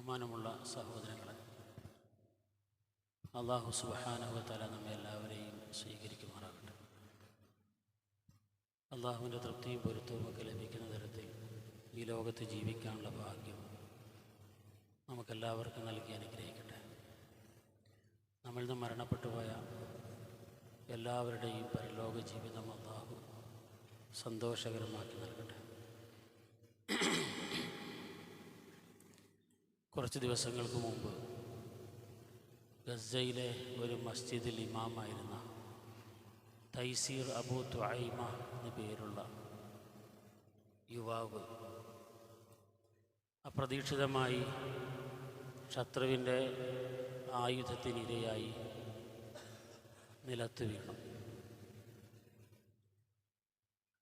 ബഹുമാനമുള്ള സഹോദരങ്ങളെ അള്ളാഹു സുബഹാനുവത്തല നമ്മെ എല്ലാവരെയും സ്വീകരിക്കുമാറാകട്ടെ. അള്ളാഹുവിന്റെ തൃപ്തിയും പൊരുത്തവും ഒക്കെ ലഭിക്കുന്ന തരത്തിൽ ഈ ലോകത്ത് ജീവിക്കാനുള്ള ഭാഗ്യം നമുക്കെല്ലാവർക്കും നൽകി അനുഗ്രഹിക്കട്ടെ. നമ്മളിൽ നിന്ന് മരണപ്പെട്ടു പോയ എല്ലാവരുടെയും പരലോക ജീവിതം അള്ളാഹു സന്തോഷകരമാക്കി നൽകട്ടെ. കുറച്ച് ദിവസങ്ങൾക്ക് മുമ്പ് ഗസയിലെ ഒരു മസ്ജിദിൽ ഇമാമായിരുന്ന തൈസീർ അബു ത്വായിമ എന്ന പേരുള്ള യുവാവ് അപ്രതീക്ഷിതമായി ശത്രുവിന്റെ ആയുധത്തിനിരയായി നിലത്ത് വീണു.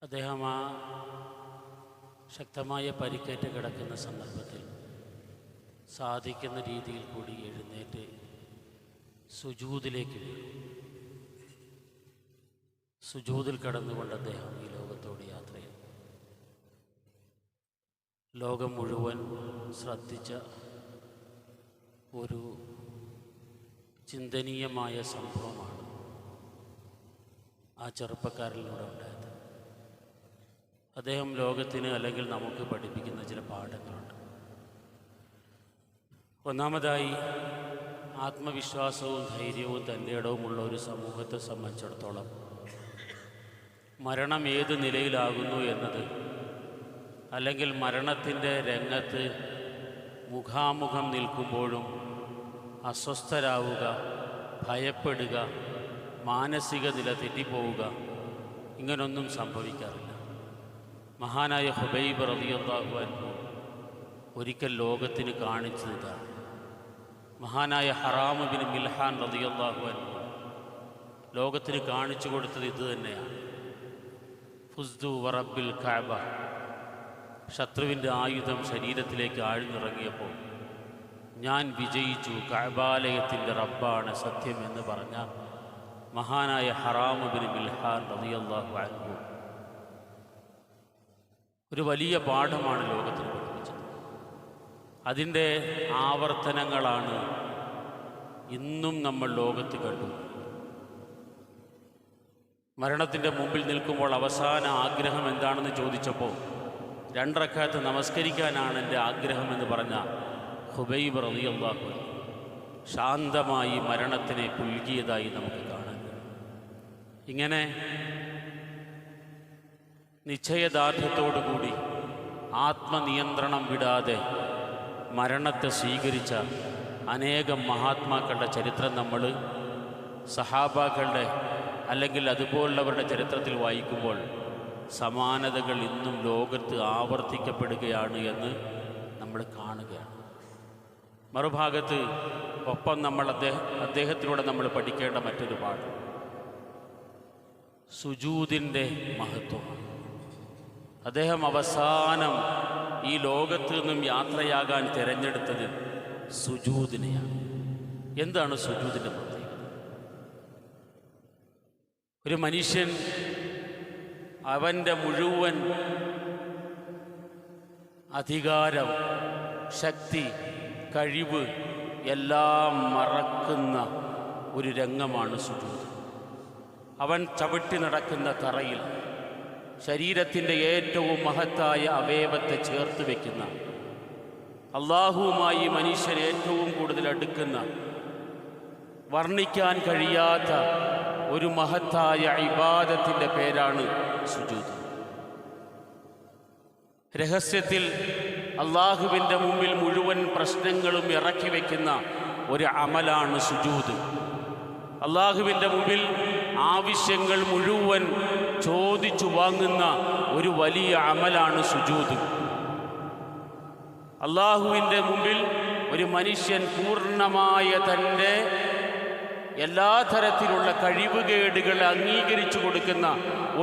അദ്ദേഹം ആ ശക്തമായ പരിക്കേറ്റ് കിടക്കുന്ന സന്ദർഭത്തിൽ സാധിക്കുന്ന രീതിയിൽ കൂടി എഴുന്നേറ്റ് സുജൂതിലേക്ക് സുജൂതിൽ കടന്നുകൊണ്ട് അദ്ദേഹം ഈ ലോകത്തോട് യാത്ര ചെയ്തു ലോകം മുഴുവൻ ശ്രദ്ധിച്ച ഒരു ചിന്തനീയമായ സംഭവമാണ് ആ ചെറുപ്പക്കാരനിലൂടെ ഉണ്ടായത്. അദ്ദേഹം ലോകത്തിന് അല്ലെങ്കിൽ നമുക്ക് പഠിപ്പിക്കുന്ന ചില പാഠങ്ങളുണ്ട്. ഒന്നാമതായി ആത്മവിശ്വാസവും ധൈര്യവും തന്റെ ഇടവുമുള്ള ഒരു സമൂഹത്തെ സംബന്ധിച്ചിടത്തോളം മരണം ഏത് നിലയിലാകുന്നു എന്നത് അല്ലെങ്കിൽ മരണത്തിന്റെ രംഗത്ത് മുഖാമുഖം നിൽക്കുമ്പോഴും അസ്വസ്ഥരാവുക ഭയപ്പെടുക മാനസിക നില തെറ്റിപ്പോവുക ഇങ്ങനൊന്നും സംഭവിക്കാറില്ല. മഹാനായ ഹുബൈബ് റബിയുള്ള ഒരിക്കൽ ലോകത്തിന് കാണിച്ചത് ഇതാണ് മഹാനായ ഹറാമുബിൻ മിൽഹാൻ റളിയല്ലാഹു അൻഹു. ലോകത്തിന് കാണിച്ചു കൊടുത്തത് ഇത് തന്നെയാണ് ഫുസ്ദു വറബിൽ കാബ. ശത്രുവിന്റെ ആയുധം ശരീരത്തിലേക്ക് ആഴ്ന്നിറങ്ങിയപ്പോൾ ഞാൻ വിജയിച്ചു കഅബാലയത്തിന്റെ റബ്ബാണ് സത്യം എന്ന് പറഞ്ഞ മഹാനായ ഹറാമുബിൻ മിൽഹാൻ റളിയല്ലാഹു അൻഹു. ഒരു വലിയ പാഠമാണ് ലോകത്തിന് അതിന്റെ ആവർത്തനങ്ങളാണ് ഇന്നും നമ്മൾ ലോകത്ത് കണ്ടു മരണത്തിന്റെ മുമ്പിൽ നിൽക്കുമ്പോൾ അവസാന ആഗ്രഹം എന്താണെന്ന് ചോദിച്ചപ്പോൾ രണ്ടറക്കാലത്ത് നമസ്കരിക്കാനാണ് എന്റെ ആഗ്രഹമെന്ന് പറഞ്ഞ ഹുബൈബ് റളിയല്ലാഹു അൻഹു ശാന്തമായി മരണത്തിനെ പുൽകിയതായി നമുക്ക് കാണാൻ. ഇങ്ങനെ നിശ്ചയദാർഢ്യത്തോടുകൂടി ആത്മനിയന്ത്രണം വിടാതെ മരണത്തെ സ്വീകരിച്ച അനേകം മഹാത്മാക്കളുടെ ചരിത്രം നമ്മൾ സഹാബാക്കളുടെ അല്ലെങ്കിൽ അതുപോലുള്ളവരുടെ ചരിത്രത്തിൽ വായിക്കുമ്പോൾ സമാനതകൾ ഇന്നും ലോകത്ത് ആവർത്തിക്കപ്പെടുകയാണ് എന്ന് നമ്മൾ കാണുകയാണ്. മറുഭാഗത്ത് ഒപ്പം നമ്മൾ അദ്ദേഹം അദ്ദേഹത്തിലൂടെ നമ്മൾ പഠിക്കേണ്ട മറ്റൊരു പാഠം. സുജൂതിന്റെ മഹത്വമാണ്. അദ്ദേഹം അവസാനം ഈ ലോകത്ത് നിന്നും യാത്രയാകാൻ തിരഞ്ഞെടുത്തത് സുജൂദിനെയാണ് എന്താണ് സുജൂദിന്റെ പ്രത്യേകത? ഒരു മനുഷ്യൻ അവന്റെ മുഴുവൻ അധികാരം ശക്തി കഴിവ് എല്ലാം മറക്കുന്ന ഒരു രംഗമാണ് സുജൂദ് അവൻ ചവിട്ടി നടക്കുന്ന തറയിൽ ശരീരത്തിന്റെ ഏറ്റവും മഹത്തായ അവയവത്തെ ചേർത്ത് വയ്ക്കുന്ന അള്ളാഹുവുമായി മനുഷ്യൻ ഏറ്റവും കൂടുതൽ അടുക്കുന്ന വർണിക്കാൻ കഴിയാത്ത ഒരു മഹത്തായ ഇബാദത്തിന്റെ പേരാണ് സുജൂത്. രഹസ്യത്തിൽ അള്ളാഹുവിന്റെ മുമ്പിൽ മുഴുവൻ പ്രശ്നങ്ങളും ഇറക്കി വയ്ക്കുന്ന ഒരു അമലാണ് സുജൂത്. അള്ളാഹുവിന്റെ മുമ്പിൽ ആവശ്യങ്ങൾ മുഴുവൻ ചോദിച്ചു വാങ്ങുന്ന ഒരു വലിയ അമലാണ് സുജൂത് അള്ളാഹുവിന്റെ മുമ്പിൽ ഒരു മനുഷ്യൻ പൂർണമായ തന്റെ എല്ലാ തരത്തിലുള്ള കഴിവുകേടുകളെ അംഗീകരിച്ചു കൊടുക്കുന്ന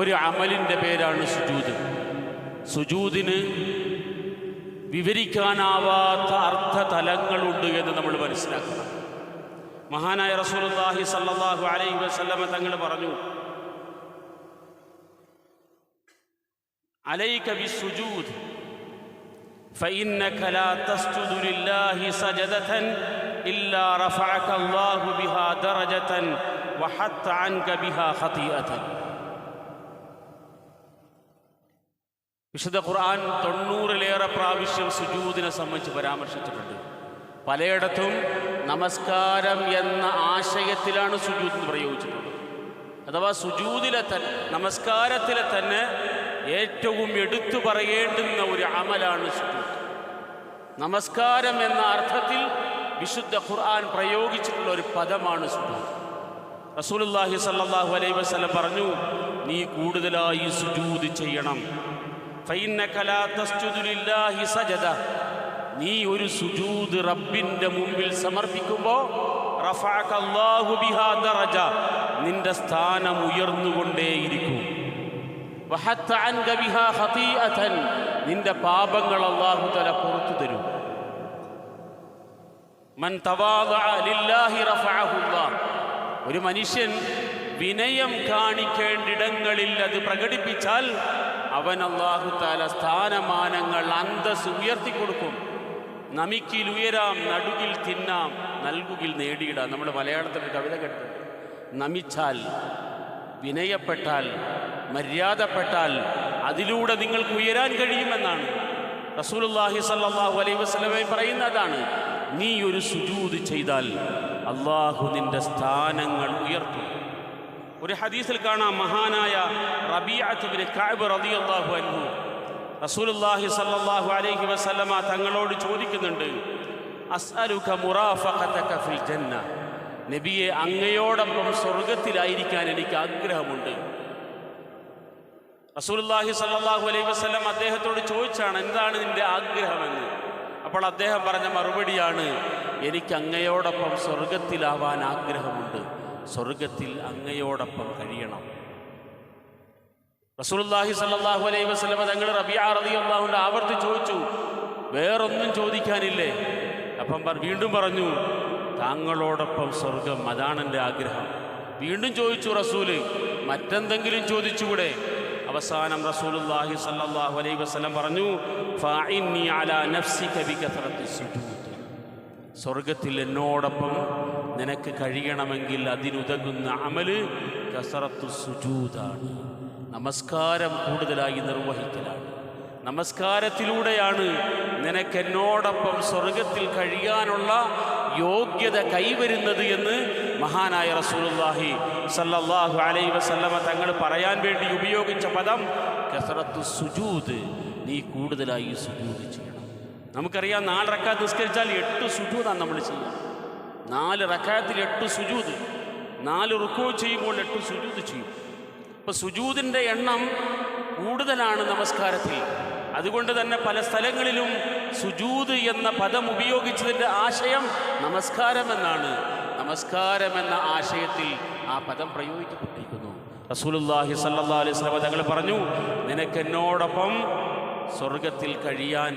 ഒരു അമലിന്റെ പേരാണ് സുജൂത് സുജൂതിന് വിവരിക്കാനാവാത്ത അർത്ഥ തലങ്ങളുണ്ട് എന്ന് നമ്മൾ മനസ്സിലാക്കണം. മഹാനായ റസൂലുള്ളാഹി സല്ലല്ലാഹു അലൈഹി വസല്ലമ തങ്ങൾ പറഞ്ഞു അലൈക ബിസ്സുജൂദ് فإنك لا تسجد لله سجدة إلا رفعك الله بها درجة وحط عنك بها خطيئة വിശുദ്ധ ഖുർആൻ തൊണ്ണൂറിലേറെ പ്രാവശ്യം സുജൂദിനെ സംബന്ധിച്ച് പരാമർശിച്ചിട്ടുണ്ട് പലയിടത്തും നമസ്കാരം എന്ന ആശയത്തിലാണ് സുജൂത് പ്രയോഗിച്ചിട്ടുള്ളത്. അഥവാ സുജൂതിലെ തന്നെ നമസ്കാരത്തിലെ തന്നെ ഏറ്റവും എടുത്തു പറയേണ്ടുന്ന ഒരു അമലാണ് സുജൂത്. നമസ്കാരം എന്ന അർത്ഥത്തിൽ വിശുദ്ധ ഖുർആൻ പ്രയോഗിച്ചിട്ടുള്ള ഒരു പദമാണ് സുജൂത്. റസൂലുള്ളാഹി സ്വല്ലല്ലാഹു അലൈഹി വസല്ലം പറഞ്ഞു നീ കൂടുതലായി സുജൂത് ചെയ്യണം. ഫൈന്നക ലാ തസ്ജുദു ലില്ലാഹി സജദ. നീ ഒരു സുജൂദ് റബ്ബിന്റെ മുമ്പിൽ സമർപ്പിക്കുമ്പോൾ നിന്റെ സ്ഥാനം ഉയർന്നുകൊണ്ടേയിരിക്കും. നിന്റെ പാപങ്ങൾ അള്ളാഹു തല പുറത്തു തരും. ഒരു മനുഷ്യൻ വിനയം കാണിക്കേണ്ടിടങ്ങളിൽ അത് പ്രകടിപ്പിച്ചാൽ അവൻ അള്ളാഹു താല സ്ഥാനമാനങ്ങൾ അന്തസ് ഉയർത്തി കൊടുക്കും നമിക്കിൽ ഉയരാം നടുകിൽ തിന്നാം നൽകുകിൽ നേടിയിടാം. നമ്മുടെ മലയാളത്തിൽ ഒരു കവിത കേട്ടു നമിച്ചാൽ വിനയപ്പെട്ടാൽ മര്യാദപ്പെട്ടാൽ അതിലൂടെ നിങ്ങൾക്ക് ഉയരാൻ കഴിയുമെന്നാണ്. റസൂലുള്ളാഹി സല്ലാഹു അലൈഹി വസ്ലമെ പറയുന്നതാണ് നീ ഒരു സുജൂത് ചെയ്താൽ അള്ളാഹു നിന്റെ സ്ഥാനങ്ങൾ ഉയർത്തും. ഒരു ഹദീസിൽ കാണാം മഹാനായ റബീഅത്ത് റബി അള്ളാഹു അൻഹു റസൂലുള്ളാഹി സ്വല്ലല്ലാഹു അലൈഹി വസല്ലമ തങ്ങളോട് ചോദിക്കുന്നുണ്ട് അസ്അലുക മുറാഫഖതക ഫിൽ ജന്ന നബിയെ അങ്ങയോടൊപ്പം സ്വർഗത്തിലായിരിക്കാൻ എനിക്ക് ആഗ്രഹമുണ്ട്. റസൂലുള്ളാഹി സ്വല്ലല്ലാഹു അലൈഹി വസല്ലം അദ്ദേഹത്തോട് ചോദിച്ചാണ് എന്താണ് നിന്റെ ആഗ്രഹമെന്ന്? അപ്പോൾ അദ്ദേഹം പറഞ്ഞ മറുപടിയാണ് എനിക്ക് അങ്ങയോടൊപ്പം സ്വർഗത്തിലാവാൻ ആഗ്രഹമുണ്ട്. സ്വർഗത്തിൽ അങ്ങയോടൊപ്പം കഴിയണം. റസൂലുള്ളാഹി സല്ലല്ലാഹു അലൈഹി വസല്ലം തങ്ങൾ റബിയ റളിയല്ലാഹുവിന്റെ ആവർത്തി ചോദിച്ചു വേറൊന്നും ചോദിക്കാനില്ലേ? അപ്പം വീണ്ടും പറഞ്ഞു താങ്കളോടൊപ്പം സ്വർഗം അതാണ് എന്റെ ആഗ്രഹം. വീണ്ടും ചോദിച്ചു റസൂൽ മറ്റെന്തെങ്കിലും ചോദിച്ചുകൂടെ? അവസാനം റസൂലുള്ളാഹി സല്ലല്ലാഹു അലൈഹി വസല്ലം പറഞ്ഞു സ്വർഗത്തിൽ എന്നോടൊപ്പം നിനക്ക് കഴിയണമെങ്കിൽ അതിനുതകുന്ന അമൽ കസറത്തു സുജൂദാണ്. നമസ്കാരം കൂടുതലായി നിർവഹിക്കലാണ്. നമസ്കാരത്തിലൂടെയാണ് നിനക്ക് എന്നോടൊപ്പം സ്വർഗത്തിൽ കഴിയാനുള്ള യോഗ്യത കൈവരുന്നത് എന്ന് മഹാനായ റസൂലുള്ളാഹി സല്ലല്ലാഹു അലൈ വസല്ലമ തങ്ങൾ പറയാൻ വേണ്ടി ഉപയോഗിച്ച പദം കസറത്തു സുജൂദ്. നീ കൂടുതലായി സുജൂദ് ചെയ്യണം. നമുക്കറിയാം നാല് റക്കാത്ത് നിസ്കരിച്ചാൽ എട്ട് സുജൂതാണ് നമ്മൾ ചെയ്യുക നാല് റക്കാത്തിൽ എട്ട് സുജൂദ്. നാല് റുക്കോ ചെയ്യുമ്പോൾ എട്ട് സുജൂദ് ചെയ്യും. അപ്പോൾ സുജൂതിന്റെ എണ്ണം കൂടുതലാണ് നമസ്കാരത്തിൽ. അതുകൊണ്ട് തന്നെ പല സ്ഥലങ്ങളിലും സുജൂത് എന്ന പദം ഉപയോഗിച്ചതിന്റെ ആശയം നമസ്കാരം എന്നാണ് നമസ്കാരം എന്ന ആശയത്തിൽ ആ പദം പ്രയോഗിക്കപ്പെട്ടിരിക്കുന്നു. റസൂലുള്ളാഹി സല്ലല്ലാഹു അലൈഹി വസല്ലം തങ്ങൾ പറഞ്ഞു നിനക്ക് എന്നോടൊപ്പം സ്വർഗത്തിൽ കഴിയാൻ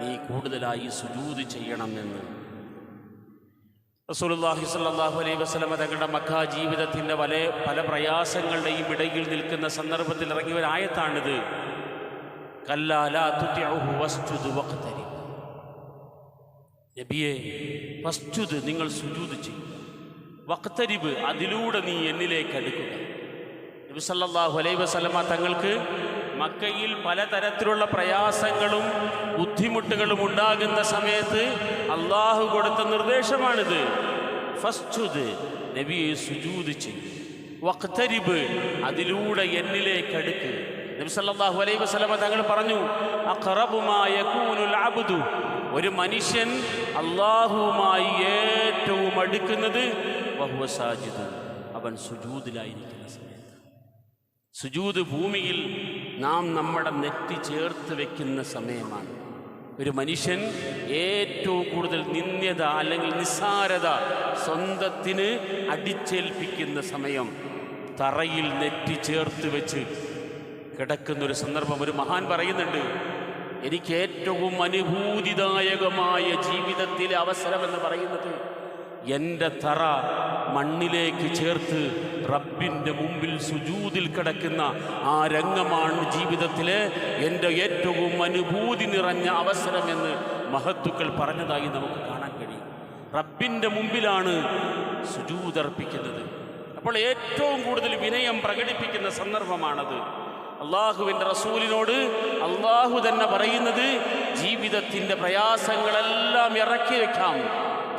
നീ കൂടുതലായി സുജൂത് ചെയ്യണം റസൂലുള്ളാഹി സ്വല്ലല്ലാഹു അലൈഹി വസല്ലമ തങ്ങളുടെ മക്ക ജീവിതത്തിന്റെ പല പല പ്രയാസങ്ങളുടെയും ഇടയിൽ നിൽക്കുന്ന സന്ദർഭത്തിൽ ഇറങ്ങിയ ഒരു ആയത്താണിത്. നബിയെ വസ്ജുദ് നിങ്ങൾ സുജൂദ് ചെയ്യും. വഖ്തരിബ് അതിലൂടെ നീ എന്നിലേക്ക് അടുക്കുക. നബി സല്ലല്ലാഹു അലൈഹി വസല്ലമ തങ്ങൾക്ക് മക്കയിൽ പലതരത്തിലുള്ള പ്രയാസങ്ങളും ബുദ്ധിമുട്ടുകളും ഉണ്ടാകുന്ന സമയത്ത് അള്ളാഹു കൊടുത്ത നിർദ്ദേശമാണിത്. ഫസ്റ്റ് നബിയെ സുജൂത് ചെയ്യും. വഖ്തരിബ് അതിലൂടെ എന്നിലേക്ക് അടുക്ക്. നബി സല്ലല്ലാഹു അലൈഹി വസല്ലമ തങ്ങൾ പറഞ്ഞു അഖറബു മാ യകൂനുൽ അബ്ദു. ഒരു മനുഷ്യൻ അള്ളാഹുവുമായി ഏറ്റവും അടുക്കുന്നത് വഹുവ സാജിദ്. അവൻ സുജൂദിലായിരിക്കുന്ന സമയത്ത്. സുജൂദ് ഭൂമിയിൽ നാം നമ്മുടെ നെറ്റി ചേർത്ത് വെക്കുന്ന സമയമാണ്. ഒരു മനുഷ്യൻ ഏറ്റവും കൂടുതൽ നിന്ദ്യത അല്ലെങ്കിൽ നിസ്സാരത സ്വന്തത്തിന് അടിച്ചേൽപ്പിക്കുന്ന സമയം തറയിൽ നെറ്റി ചേർത്ത് വെച്ച് കിടക്കുന്നൊരു സന്ദർഭം ഒരു മഹാൻ പറയുന്നുണ്ട് എനിക്ക് ഏറ്റവും അനുഭൂതിദായകമായ ജീവിതത്തിലെ അവസരമെന്ന് പറയുന്നത് എന്റെ തറ മണ്ണിലേക്ക് ചേർത്ത് റബ്ബിന്റെ മുമ്പിൽ സുജൂതിൽ കിടക്കുന്ന ആ രംഗമാണ് ജീവിതത്തിലെ എന്റെ ഏറ്റവും അനുഭൂതി നിറഞ്ഞ അവസരമെന്ന് മഹത്തുക്കൾ പറഞ്ഞതായി നമുക്ക് കാണാൻ കഴിയും. റബ്ബിന്റെ മുമ്പിലാണ് സുജൂതർപ്പിക്കുന്നത് അപ്പോൾ ഏറ്റവും കൂടുതൽ വിനയം പ്രകടിപ്പിക്കുന്ന സന്ദർഭമാണത്. അള്ളാഹുവിന്റെ റസൂലിനോട് അള്ളാഹു തന്നെ പറയുന്നത് ജീവിതത്തിന്റെ പ്രയാസങ്ങളെല്ലാം ഇറക്കി വയ്ക്കാം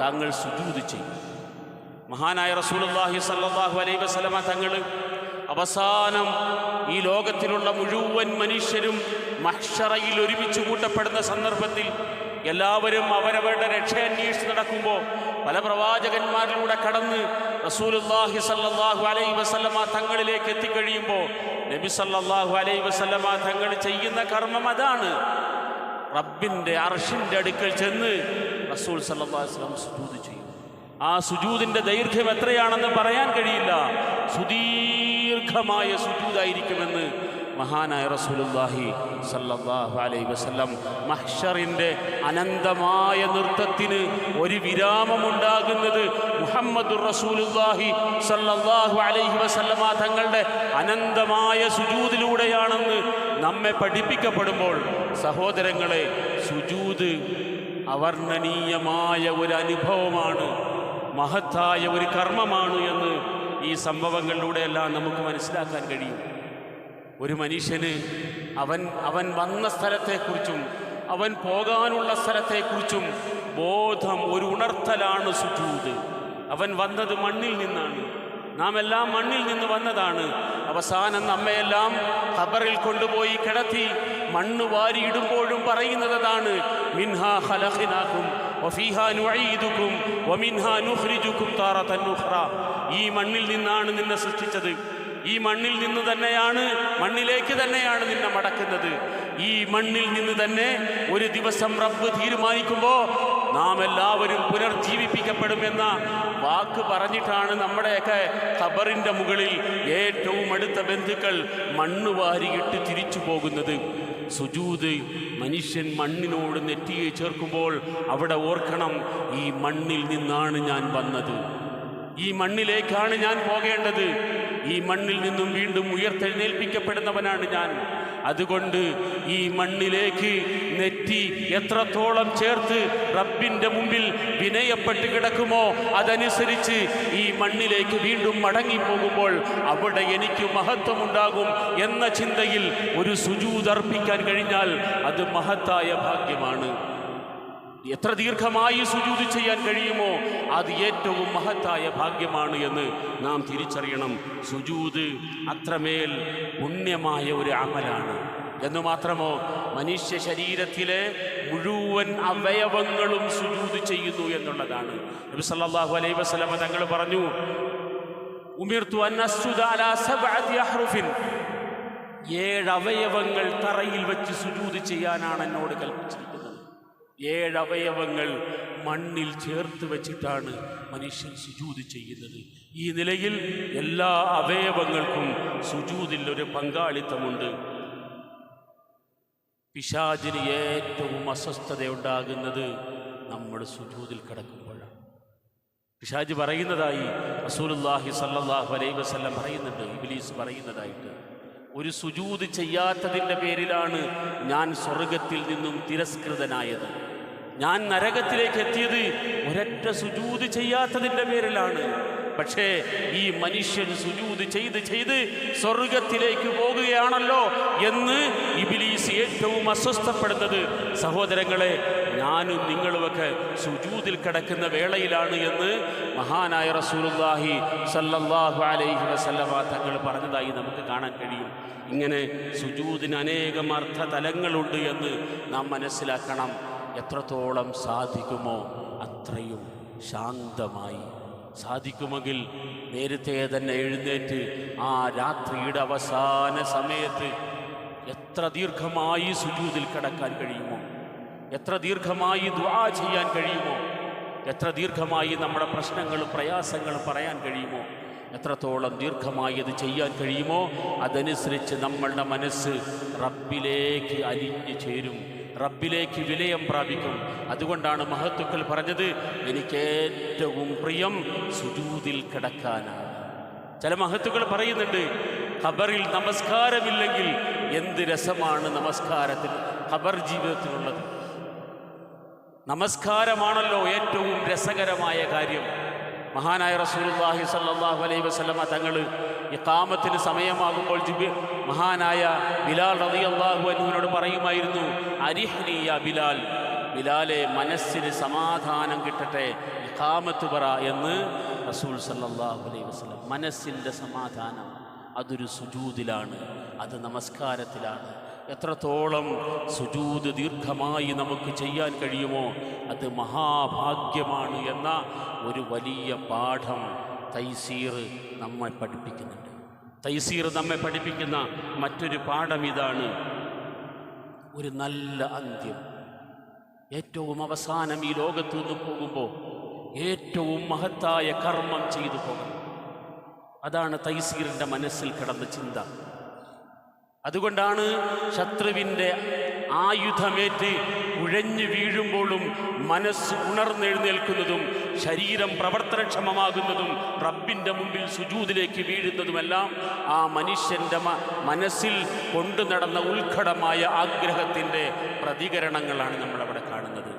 താങ്കൾ സുജൂത് ചെയ്യും. മഹാനായ റസൂലുള്ളാഹി സല്ലല്ലാഹു അലൈഹി വസല്ലമ തങ്ങൾ അവസാനം ഈ ലോകത്തിലുള്ള മുഴുവൻ മനുഷ്യരും മഹ്ഷറയിൽ ഒരുമിച്ച് കൂട്ടപ്പെടുന്ന സന്ദർഭത്തിൽ എല്ലാവരും അവരവരുടെ രക്ഷ അന്വേഷിച്ച് നടക്കുമ്പോൾ പല പ്രവാചകന്മാരിലൂടെ കടന്ന് റസൂലുള്ളാഹി സല്ലല്ലാഹു അലൈഹി വസല്ലമ തങ്ങളിലേക്ക് എത്തിക്കഴിയുമ്പോൾ നബി സല്ലല്ലാഹു അലൈഹി വസല്ലമ തങ്ങൾ ചെയ്യുന്ന കർമ്മം അതാണ്. റബ്ബിന്റെ അർഷിന്റെ അടുക്കൽ ചെന്ന് റസൂൽ വസല്ലം സുജൂദ് ചെയ്യും ആ സുജൂതിന്റെ ദൈർഘ്യം എത്രയാണെന്ന് പറയാൻ കഴിയില്ല. സുദീർഘമായ സുജൂദായിരിക്കുമെന്ന് മഹാനായ റസൂലുള്ളാഹി സല്ലല്ലാഹു അലൈഹി വസല്ലം മഹ്ഷറിന്റെ അനന്തമായ നൃത്തത്തിന് ഒരു വിരാമമുണ്ടാകുന്നത് മുഹമ്മദുർ റസൂലുള്ളാഹി സല്ലല്ലാഹു അലൈഹി വസല്ലമ തങ്ങളുടെ അനന്തമായ സുജൂദിലൂടെയാണെന്ന് നമ്മെ പഠിപ്പിക്കപ്പെടുമ്പോൾ സഹോദരങ്ങളെ സുജൂദ് അവർണനീയമായ ഒരു അനുഭവമാണ് മഹത്തായ ഒരു കർമ്മമാണ് എന്ന് ഈ സംഭവങ്ങളിലൂടെയെല്ലാം നമുക്ക് മനസ്സിലാക്കാൻ കഴിയും. ഒരു മനുഷ്യന് അവൻ അവൻ വന്ന സ്ഥലത്തെക്കുറിച്ചും അവൻ പോകാനുള്ള സ്ഥലത്തെക്കുറിച്ചും ബോധം ഒരു ഉണർത്തലാണ് സുജൂത്. അവൻ വന്നത് മണ്ണിൽ നിന്നാണ്. നാം എല്ലാം മണ്ണിൽ നിന്ന് വന്നതാണ്. അവസാനം നമ്മയെല്ലാം ഖബറിൽ കൊണ്ടുപോയി കിടത്തി മണ്ണ് വാരിയിടുമ്പോഴും പറയുന്നതാണ് മിൻഹാ ഈ മണ്ണിൽ നിന്നാണ് നിന്നെ സൃഷ്ടിച്ചത്. ഈ മണ്ണിൽ നിന്ന് തന്നെയാണ് മണ്ണിലേക്ക് തന്നെയാണ് നിന്നെ മടക്കുന്നത്. ഈ മണ്ണിൽ നിന്ന് തന്നെ ഒരു ദിവസം റബ്ബ് തീരുമാനിക്കുമ്പോൾ നാം എല്ലാവരും പുനർജീവിപ്പിക്കപ്പെടുമെന്ന വാക്ക് പറഞ്ഞിട്ടാണ് നമ്മുടെയൊക്കെ ഖബറിന്റെ മുകളിൽ ഏറ്റവും അടുത്ത ബന്ധുക്കൾ മണ്ണ് വാരിയിട്ട് തിരിച്ചു പോകുന്നത്. സുജൂത് മനുഷ്യൻ മണ്ണിനോട് നെറ്റിയെ ചേർക്കുമ്പോൾ അവിടെ ഓർക്കണം ഈ മണ്ണിൽ നിന്നാണ് ഞാൻ വന്നത്. ഈ മണ്ണിലേക്കാണ് ഞാൻ പോകേണ്ടത്. ഈ മണ്ണിൽ നിന്നും വീണ്ടും ഉയർത്തെഴുന്നേൽപ്പിക്കപ്പെടുന്നവനാണ് ഞാൻ. അതുകൊണ്ട് ഈ മണ്ണിലേക്ക് നെറ്റി എത്രത്തോളം ചേർത്ത് റബ്ബിന്റെ മുമ്പിൽ വിനയപ്പെട്ട് കിടക്കുമോ അതനുസരിച്ച് ഈ മണ്ണിലേക്ക് വീണ്ടും മടങ്ങിപ്പോകുമ്പോൾ അവിടെ എനിക്ക് മഹത്വമുണ്ടാകും എന്ന ചിന്തയിൽ ഒരു സുജൂതർപ്പിക്കാൻ കഴിഞ്ഞാൽ അത് മഹത്തായ ഭാഗ്യമാണ്. എത്ര ദീർഘമായി സുജൂത് ചെയ്യാൻ കഴിയുമോ അത് ഏറ്റവും മഹത്തായ ഭാഗ്യമാണ് എന്ന് നാം തിരിച്ചറിയണം. സുജൂത് അത്രമേൽ പുണ്യമായ ഒരു അമലാണ്. എന്ന് മാത്രമോ മനുഷ്യ ശരീരത്തിലെ മുഴുവൻ അവയവങ്ങളും സുജൂത് ചെയ്യുന്നു എന്നുള്ളതാണ്. നബി സല്ലല്ലാഹു അലൈഹി വസല്ലമ തങ്ങൾ പറഞ്ഞു ഉമിർത്തു അൻ അസ്ജുദ അലാ സബ്അതി അഹ്റുഫിൻ. അവയവങ്ങൾ തറയിൽ വെച്ച് സുജൂത് ചെയ്യാനാണ് എന്നോട് കൽപ്പിച്ചിരിക്കുന്നത് ഏഴ് അവയവങ്ങൾ മണ്ണിൽ ചേർത്ത് വെച്ചിട്ടാണ് മനുഷ്യൻ സുജൂത് ചെയ്യുന്നത്. ഈ നിലയിൽ എല്ലാ അവയവങ്ങൾക്കും സുജൂതിൽ ഒരു പങ്കാളിത്തമുണ്ട്. പിശാചിന് ഏറ്റവും അസ്വസ്ഥതയുണ്ടാകുന്നത് നമ്മൾ സുജൂതിൽ കിടക്കുമ്പോഴാണ്. പിശാജ് പറയുന്നതായി റസൂലുള്ളാഹി സല്ലാഹു അലൈഹി വസല്ലം പറയുന്നുണ്ട് ഇബിലീസ് പറയുന്നതായിട്ട്. ഒരു സുജൂത് ചെയ്യാത്തതിന്റെ പേരിലാണ് ഞാൻ സ്വർഗത്തിൽ നിന്നും തിരസ്കൃതനായത്. ഞാൻ നരകത്തിലേക്ക് എത്തിയത് ഒരൊറ്റ സുജൂത് ചെയ്യാത്തതിന്റെ പേരിലാണ്. പക്ഷേ ഈ മനുഷ്യൻ സുജൂത് ചെയ്ത് ചെയ്ത് സ്വർഗത്തിലേക്ക് പോകുകയാണല്ലോ എന്ന് ഇബിലീസ് ഏറ്റവും അസ്വസ്ഥപ്പെടുന്നത്. സഹോദരങ്ങളെ ഞാനും നിങ്ങളുമൊക്കെ സുജൂതിൽ കിടക്കുന്ന വേളയിലാണ് എന്ന് മഹാനായ റസൂലുള്ളാഹി സല്ലല്ലാഹു അലൈഹി വസല്ലമ തങ്ങൾ പറഞ്ഞതായി നമുക്ക് കാണാൻ കഴിയും. ഇങ്ങനെ സുജൂദിന് അനേകം അർത്ഥ തലങ്ങളുണ്ട് എന്ന് നാം മനസ്സിലാക്കണം. എത്രത്തോളം സാധിക്കുമോ അത്രയും ശാന്തമായി സാധിക്കുമെങ്കിൽ നേരത്തെ തന്നെ എഴുന്നേറ്റ് ആ രാത്രിയുടെ അവസാന സമയത്ത് എത്ര ദീർഘമായി സുജൂതിൽ കിടക്കാൻ കഴിയുമോ? എത്ര ദീർഘമായി ദ്വാ ചെയ്യാൻ കഴിയുമോ? എത്ര ദീർഘമായി നമ്മുടെ പ്രശ്നങ്ങളും പ്രയാസങ്ങളും പറയാൻ കഴിയുമോ? എത്രത്തോളം ദീർഘമായി അത് ചെയ്യാൻ കഴിയുമോ? അതനുസരിച്ച് നമ്മളുടെ മനസ്സ് റബ്ബിലേക്ക് അലിഞ്ഞു ചേരും. റബ്ബിലേക്ക് വിലയം പ്രാപിക്കും. അതുകൊണ്ടാണ് മഹത്തുക്കൾ പറഞ്ഞത് എനിക്ക് ഏറ്റവും പ്രിയം സുജൂതിൽ കിടക്കാനാണ്. ചില മഹത്തുക്കൾ പറയുന്നുണ്ട് ഖബറിൽ നമസ്കാരമില്ലെങ്കിൽ എന്ത് രസമാണ് നമസ്കാരത്തിന് ഖബർ ജീവിതത്തിലുള്ളത് നമസ്കാരമാണല്ലോ ഏറ്റവും രസകരമായ കാര്യം. മഹാനായ റസൂലുള്ളാഹി സ്വല്ലല്ലാഹു അലൈഹി വസല്ലമ തങ്ങൾ ഇഖാമത്തിന് സമയമാകുമ്പോൾ മഹാനായ ബിലാൽ റളിയല്ലാഹു അൻഹുവിനോട് പറയുമായിരുന്നു അരിഹ്നിയ ബിലാൽ ബിലാലെ മനസ്സിന് സമാധാനം കിട്ടട്ടെ ഇഖാമത്ത് പറ എന്ന് റസൂൽ സല്ലല്ലാഹു അലൈഹി വസല്ലം മനസ്സിന്റെ സമാധാനം അതൊരു സുജൂതിലാണ് അത് നമസ്കാരത്തിലാണ്. എത്രത്തോളം സുജൂത് ദീർഘമായി നമുക്ക് ചെയ്യാൻ കഴിയുമോ അത് മഹാഭാഗ്യമാണ് എന്ന ഒരു വലിയ പാഠം തൈസീർ നമ്മെ പഠിപ്പിക്കുന്നുണ്ട്. തൈസീർ നമ്മെ പഠിപ്പിക്കുന്ന മറ്റൊരു പാഠം ഇതാണ്. ഒരു നല്ല അന്ത്യം. ഏറ്റവും അവസാനം ഈ ലോകത്തു നിന്ന് പോകുമ്പോൾ ഏറ്റവും മഹത്തായ കർമ്മം ചെയ്തു പോകണം. അതാണ് തൈസീറിന്റെ മനസ്സിൽ കിടന്ന ചിന്ത. അതുകൊണ്ടാണ് ശത്രുവിന്റെ ആയുധമേറ്റ് ഉഴഞ്ഞു വീഴുമ്പോഴും മനസ്സ് ഉണർന്നെഴുന്നേൽക്കുന്നതും ശരീരം പ്രവർത്തനക്ഷമമാകുന്നതും റബ്ബിന്റെ മുമ്പിൽ സുജൂതിലേക്ക് വീഴുന്നതുമെല്ലാം ആ മനുഷ്യന്റെ മനസ്സിൽ കൊണ്ടു നടന്ന ഉത്കടമായ ആഗ്രഹത്തിന്റെ പ്രതികരണങ്ങളാണ് നമ്മളവിടെ കാണുന്നത്.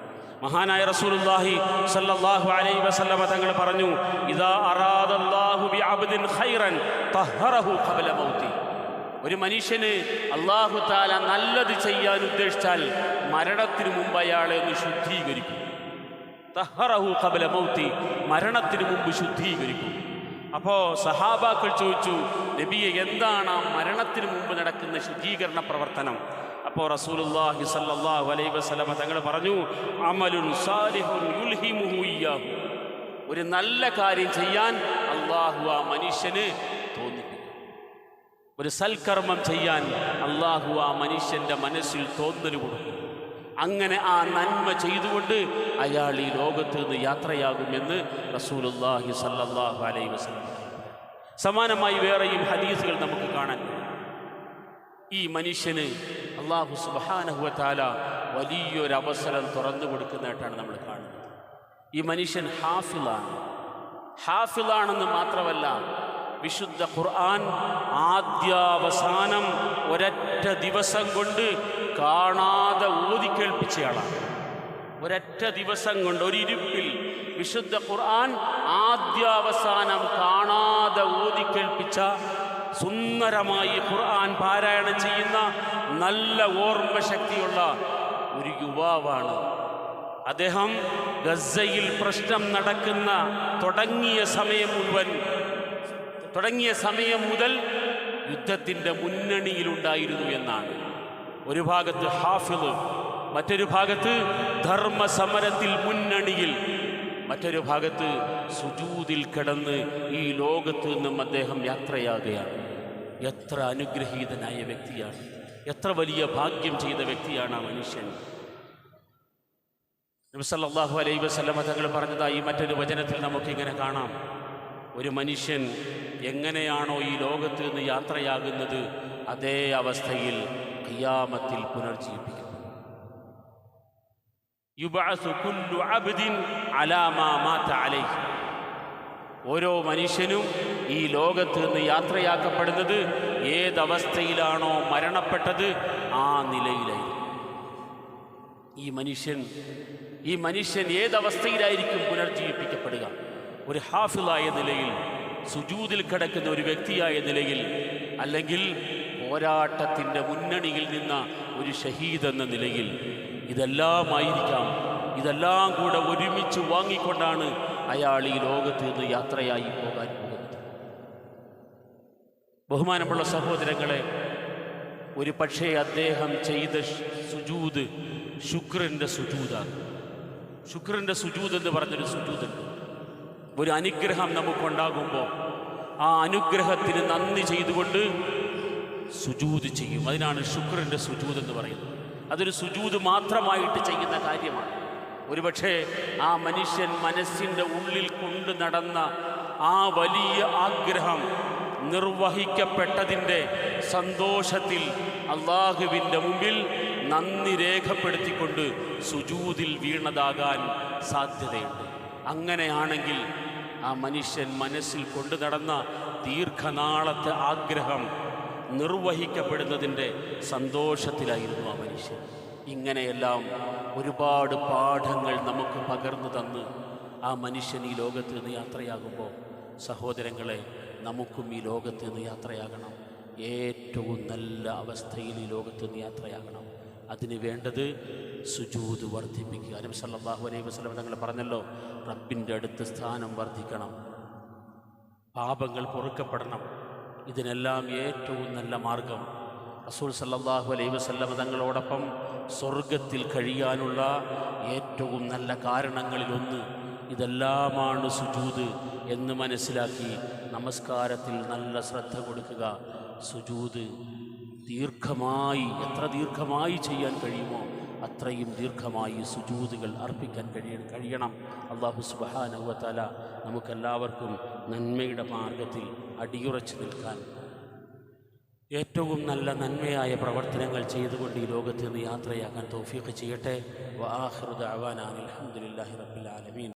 മഹാനായ റസൂലുള്ളാഹി സല്ലല്ലാഹു അലൈഹി വസല്ലമ തങ്ങൾ പറഞ്ഞു ഇദാ അറാദല്ലാഹു ബിഅബ്ദിൻ ഖൈറൻ തഹറഹു ഖബല മൗതി ഒരു മനുഷ്യന് അള്ളാഹു താല നല്ലത് ചെയ്യാൻ ഉദ്ദേശിച്ചാൽ മരണത്തിനു മുമ്പ് അയാളെ ഒന്ന് ശുദ്ധീകരിക്കും. തഹറഹു കബല മൗത്തി മരണത്തിന് മുമ്പ് ശുദ്ധീകരിക്കും. അപ്പോൾ സഹാബാക്കൾ ചോദിച്ചു നബിയെ എന്താണ് ആ മരണത്തിന് മുമ്പ് നടക്കുന്ന ശുദ്ധീകരണ പ്രവർത്തനം? അപ്പോൾ റസൂലുള്ളാഹി സല്ലല്ലാഹു അലൈഹി വസല്ലം തങ്ങൾ പറഞ്ഞു അമലുൻ സാലിഹുൻ യുൽഹിമുഹു ഇയ്യാഹു. ഒരു നല്ല കാര്യം ചെയ്യാൻ അള്ളാഹു ആ മനുഷ്യന് ഒരു സൽക്കർമ്മം ചെയ്യാൻ അള്ളാഹു ആ മനുഷ്യന്റെ മനസ്സിൽ തോന്നൽ കൊടുക്കും. അങ്ങനെ ആ നന്മ ചെയ്തുകൊണ്ട് അയാൾ ഈ ലോകത്ത് നിന്ന് യാത്രയാകുമെന്ന് റസൂലുള്ളാഹി സല്ലാഹു അലൈ വസ്ലം സമാനമായി വേറെയും ഹദീസുകൾ നമുക്ക് കാണാൻ. ഈ മനുഷ്യന് അള്ളാഹു സുബാനഹുവത്താല വലിയൊരു അവസരം തുറന്നു കൊടുക്കുന്നതായിട്ടാണ് നമ്മൾ കാണുന്നത്. ഈ മനുഷ്യൻ ഹാഫിളാണ്. ഹാഫിളാണെന്ന് മാത്രമല്ല വിശുദ്ധ ഖുർആൻ ആദ്യാവസാനം ഒരൊറ്റ ദിവസം കൊണ്ട് കാണാതെ ഊതി കേൾപ്പിച്ചയാളാണ് ഒരൊറ്റ ദിവസം കൊണ്ട് ഒരു ഇരുപ്പിൽ വിശുദ്ധ ഖുർആൻ ആദ്യാവസാനം കാണാതെ ഊതി കേൾപ്പിച്ച സുന്ദരമായി ഖുർആൻ പാരായണം ചെയ്യുന്ന നല്ല ഓർമ്മശക്തിയുള്ള ഒരു യുവാവാണ്. അദ്ദേഹം ഗസയിൽ പ്രശ്നം നടക്കുന്ന തുടങ്ങിയ സമയം മുഴുവൻ തുടങ്ങിയ സമയം മുതൽ യുദ്ധത്തിന്റെ മുന്നണിയിലുണ്ടായിരുന്നു എന്നാണ്. ഒരു ഭാഗത്ത് ഹാഫിൾ മറ്റൊരു ഭാഗത്ത് ധർമ്മസമരത്തിൽ മുന്നണിയിൽ മറ്റൊരു ഭാഗത്ത് സുജൂതിൽ കിടന്ന് ഈ ലോകത്ത് നിന്നും അദ്ദേഹം യാത്രയാകുകയാണ്. എത്ര അനുഗ്രഹീതനായ വ്യക്തിയാണ്. എത്ര വലിയ ഭാഗ്യം ചെയ്ത വ്യക്തിയാണ് ആ മനുഷ്യൻ. നബിസല്ലാഹു അലൈ വസല്ലമ തങ്ങൾ പറഞ്ഞതായി മറ്റൊരു വചനത്തിൽ നമുക്കിങ്ങനെ കാണാം. ഒരു മനുഷ്യൻ എങ്ങനെയാണോ ഈ ലോകത്ത് നിന്ന് യാത്രയാകുന്നത് അതേ അവസ്ഥയിൽ ഖിയാമത്തിൽ പുനർജീവിപ്പിക്കും ഓരോ മനുഷ്യനും ഈ ലോകത്ത് നിന്ന് യാത്രയാക്കപ്പെടുന്നത് ഏതവസ്ഥയിലാണോ മരണപ്പെട്ടത് ആ നിലയിലായി ഈ മനുഷ്യൻ ഈ മനുഷ്യൻ ഏതവസ്ഥയിലായിരിക്കും പുനർജീവിപ്പിക്കപ്പെടുക? ഒരു ഹാഫിളായ നിലയിൽ സുജൂതിൽ കിടക്കുന്ന ഒരു വ്യക്തിയായ നിലയിൽ അല്ലെങ്കിൽ പോരാട്ടത്തിന്റെ മുന്നണിയിൽ നിന്ന ഒരു ഷഹീദ് എന്ന നിലയിൽ ഇതെല്ലാമായിരിക്കാം ഇതെല്ലാം കൂടെ ഒരുമിച്ച് വാങ്ങിക്കൊണ്ടാണ് അയാൾ ഈ ലോകത്ത് നിന്ന് യാത്രയായി പോകാൻ പോകുന്നത്. ബഹുമാനമുള്ള സഹോദരങ്ങളെ ഒരു പക്ഷേ അദ്ദേഹം ചെയ്ത സുജൂത് ശുക്രന്റെ സുജൂതാണ്. ശുക്രന്റെ സുജൂത് എന്ന് പറഞ്ഞൊരു സുജൂദുണ്ട് ഒരു അനുഗ്രഹം നമുക്കുണ്ടാകുമ്പോൾ ആ അനുഗ്രഹത്തിന് നന്ദി ചെയ്തുകൊണ്ട് സുജൂത് ചെയ്യും. അതിനാണ് ശുക്രന്റെ സുജൂത് എന്ന് പറയുന്നത്. അതൊരു സുജൂത് മാത്രമായിട്ട് ചെയ്യുന്ന കാര്യമാണ്. ഒരുപക്ഷെ ആ മനുഷ്യൻ മനസ്സിന്റെ ഉള്ളിൽ കൊണ്ട് നടന്ന ആ വലിയ ആഗ്രഹം നിർവഹിക്കപ്പെട്ടതിന്റെ സന്തോഷത്തിൽ അള്ളാഹുവിന്റെ മുമ്പിൽ നന്ദി രേഖപ്പെടുത്തിക്കൊണ്ട് സുജൂതിൽ വീണതാകാൻ സാധ്യതയുണ്ട്. അങ്ങനെയാണെങ്കിൽ ആ മനുഷ്യൻ മനസ്സിൽ കൊണ്ടു നടന്ന ദീർഘനാളത്തെ ആഗ്രഹം നിർവഹിക്കപ്പെടുന്നതിന്റെ സന്തോഷത്തിലായിരുന്നു ആ മനുഷ്യൻ. ഇങ്ങനെയെല്ലാം ഒരുപാട് പാഠങ്ങൾ നമുക്ക് പകർന്നു തന്ന് ആ മനുഷ്യൻ ഈ ലോകത്ത് നിന്ന് യാത്രയാകുമ്പോൾ സഹോദരങ്ങളെ നമുക്കും ഈ ലോകത്ത് നിന്ന് യാത്രയാകണം. ഏറ്റവും നല്ല അവസ്ഥയിൽ ഈ ലോകത്ത് നിന്ന് യാത്രയാകണം. അതിന് വേണ്ടത് സുജൂത് വർദ്ധിപ്പിക്കുക. നബി സല്ലല്ലാഹു അലൈഹി വസ്ലം തങ്ങൾ പറഞ്ഞല്ലോ റബ്ബിന്റെ അടുത്ത് സ്ഥാനം വർദ്ധിക്കണം. പാപങ്ങൾ പൊറുക്കപ്പെടണം. ഇതിനെല്ലാം ഏറ്റവും നല്ല മാർഗം. റസൂൽ സല്ലാഹു അലൈഹി വസല്ലം തങ്ങളോടൊപ്പം സ്വർഗത്തിൽ കഴിയാനുള്ള ഏറ്റവും നല്ല കാരണങ്ങളിലൊന്ന് ഇതെല്ലാമാണ് സുജൂത് എന്ന് മനസ്സിലാക്കി നമസ്കാരത്തിൽ നല്ല ശ്രദ്ധ കൊടുക്കുക. സുജൂത് ദീർഘമായി എത്ര ദീർഘമായി ചെയ്യാൻ കഴിയുമോ അത്രയും ദീർഘമായി സുജൂതുകൾ അർപ്പിക്കാൻ കഴിയ കഴിയണം. അള്ളാഹു സുബാനവത്താല നമുക്കെല്ലാവർക്കും നന്മയുടെ മാർഗത്തിൽ അടിയുറച്ചു നിൽക്കാൻ ഏറ്റവും നല്ല നന്മയായ പ്രവർത്തനങ്ങൾ ചെയ്തുകൊണ്ട് ഈ ലോകത്ത് നിന്ന് യാത്രയാക്കാൻ തൗഫീഖ് ചെയ്യട്ടെ. വാഹൃദ് അവാനാൻ അലഹമുല്ലാഹി റബ്ബിൽ ആലമീൻ.